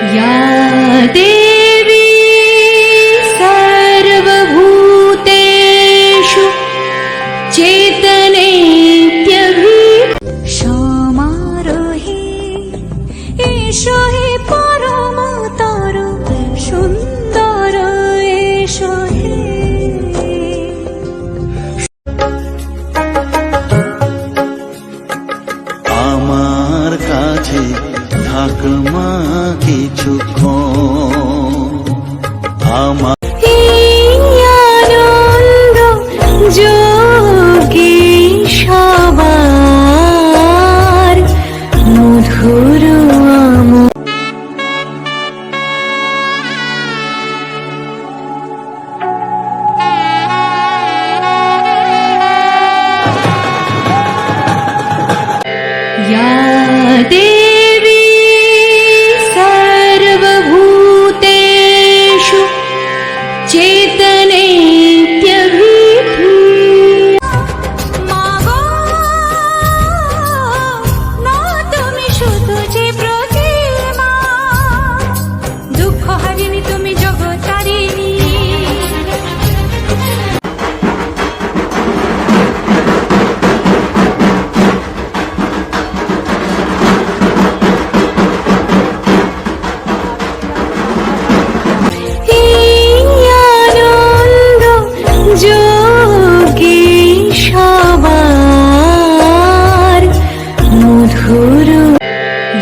या देवी सर्वभूतेषु चेतनेप्यभि क्षामारोहि एषो हि থাক মা কিছুক্ষণ আমার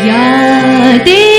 呀的。